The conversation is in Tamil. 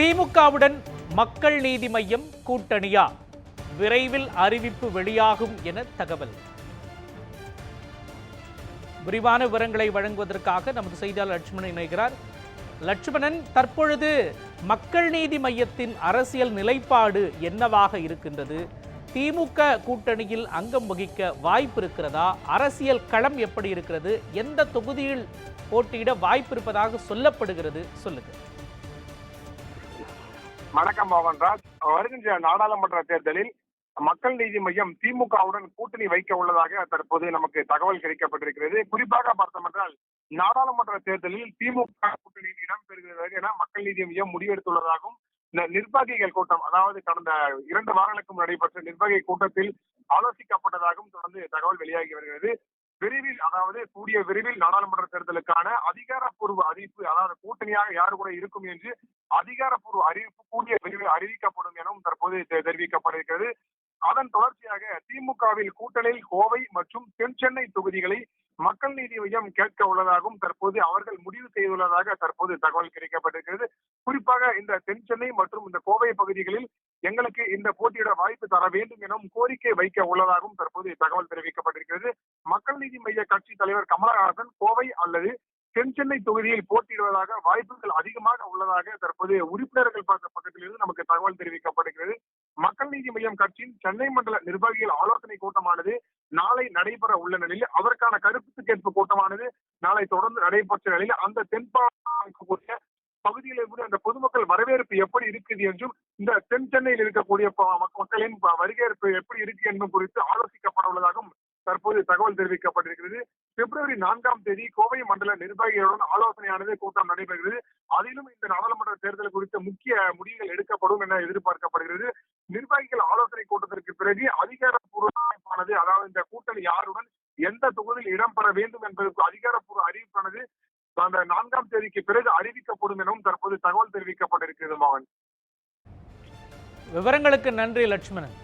திமுகவுடன் மக்கள் நீதி மையம் கூட்டணியா? விரைவில் அறிவிப்பு வெளியாகும் என தகவல். விரிவான விவரங்களை வழங்குவதற்காக நமது செய்தியாளர் லட்சுமணன் இணைகிறார். லட்சுமணன் தற்பொழுது மக்கள் நீதி மையத்தின் அரசியல் நிலைப்பாடு என்னவாக இருக்கின்றது? திமுக கூட்டணியில் அங்கம் வகிக்க வாய்ப்பு இருக்கிறதா? அரசியல் களம் எப்படி இருக்கிறது? எந்த தொகுதியில் போட்டியிட வாய்ப்பு இருப்பதாக சொல்லப்படுகிறது? சொல்லுங்கள் வணக்கம் மோகன்ராஜ் வருகின்ற நாடாளுமன்ற தேர்தலில் மக்கள் நீதி மையம் திமுகவுடன் கூட்டணி வைக்க உள்ளதாக தற்போது நமக்கு தகவல் கிடைக்கப்பட்டிருக்கிறது. குறிப்பாக பார்த்தோம் என்றால் நாடாளுமன்ற தேர்தலில் திமுக கூட்டணியில் இடம்பெறுகிறது என மக்கள் நீதி மையம் முடிவெடுத்துள்ளதாகவும் இந்த நிர்வாகிகள் கூட்டம் அதாவது கடந்த இரண்டு வாரங்களுக்கும் நடைபெற்ற நிர்வாகி கூட்டத்தில் ஆலோசிக்கப்பட்டதாகவும் தொடர்ந்து தகவல் வெளியாகி வருகிறது. விரைவில் அதாவது கூடிய விரைவில் நாடாளுமன்ற தேர்தலுக்கான அதிகாரப்பூர்வ அறிவிப்பு அதாவது கூட்டணியாக யாரு கூட இருக்கும் என்று அதிகாரப்பூர்வ அறிவிப்பு கூடிய விரைவில் அறிவிக்கப்படும் எனவும் தற்போது தெரிவிக்கப்படுகிறது அதன் தொடர்ச்சியாக திமுகவில் கூட்டணியில் கோவை மற்றும் தென் சென்னை தொகுதிகளை மக்கள் நீதி மையம் கேட்க உள்ளதாகவும் தற்போது அவர்கள் முடிவு செய்துள்ளதாக தற்போது தகவல் கிடைக்கப்பட்டிருக்கிறது. குறிப்பாக இந்த தென் சென்னை மற்றும் இந்த கோவை பகுதிகளில் எங்களுக்கு இந்த போட்டியிட வாய்ப்பு தர வேண்டும் எனவும் கோரிக்கை வைக்க உள்ளதாகவும் தற்போது தகவல் தெரிவிக்கப்பட்டிருக்கிறது. மக்கள் நீதி மைய கட்சி தலைவர் கமலஹாசன் கோவை அல்லது தென் சென்னை தொகுதியில் போட்டியிடுவதாக வாய்ப்புகள் அதிகமாக உள்ளதாக தற்போது உறுப்பினர்கள் பார்த்த பக்கத்திலிருந்து நமக்கு தகவல் தெரிவிக்கப்படுகிறது. மக்கள் நீதி மையம் கட்சியின் சென்னை மண்டல நிர்வாகிகள் ஆலோசனை கூட்டமானது நாளை நடைபெற உள்ள நிலையில் அதற்கான கருத்து கேட்பு கூட்டமானது நாளை தொடர்ந்து நடைபெற்ற நிலையில் அந்த தென்பாக்கூடிய பகுதியில் இருந்து அந்த பொதுமக்கள் வரவேற்பு எப்படி இருக்குது என்றும் இந்த தென் சென்னையில் இருக்கக்கூடிய மக்களின் வரவேற்பு எப்படி இருக்கு என்பது குறித்து ஆலோசிக்கப்பட உள்ளதாகவும் தற்போது தகவல் தெரிவிக்கப்பட்டிருக்கிறது. பிப்ரவரி நான்காம் தேதி கோவை மண்டல நிர்வாகிகளுடன் ஆலோசனையானது கூட்டம் நடைபெறுகிறது. அதிலும் இந்த நாடாளுமன்ற தேர்தல் குறித்த முக்கிய முடிவுகள் எடுக்கப்படும் என எதிர்பார்க்கப்படுகிறது. நிர்வாகிகள் ஆலோசனை கூட்டத்திற்கு பிறகு அதிகாரப்பூர்வ அறிவிப்பானது அதாவது இந்த கூட்டணி யாருடன் எந்த தொகுதியில் இடம்பெற வேண்டும் என்பதற்கு அதிகாரப்பூர்வ அறிவிப்பானது அந்த நான்காம் தேதிக்கு பிறகு அறிவிக்கப்படும் எனவும் தற்போது தகவல் தெரிவிக்கப்பட்டிருக்கிறது மகன். விவரங்களுக்கு நன்றி லட்சுமணன்.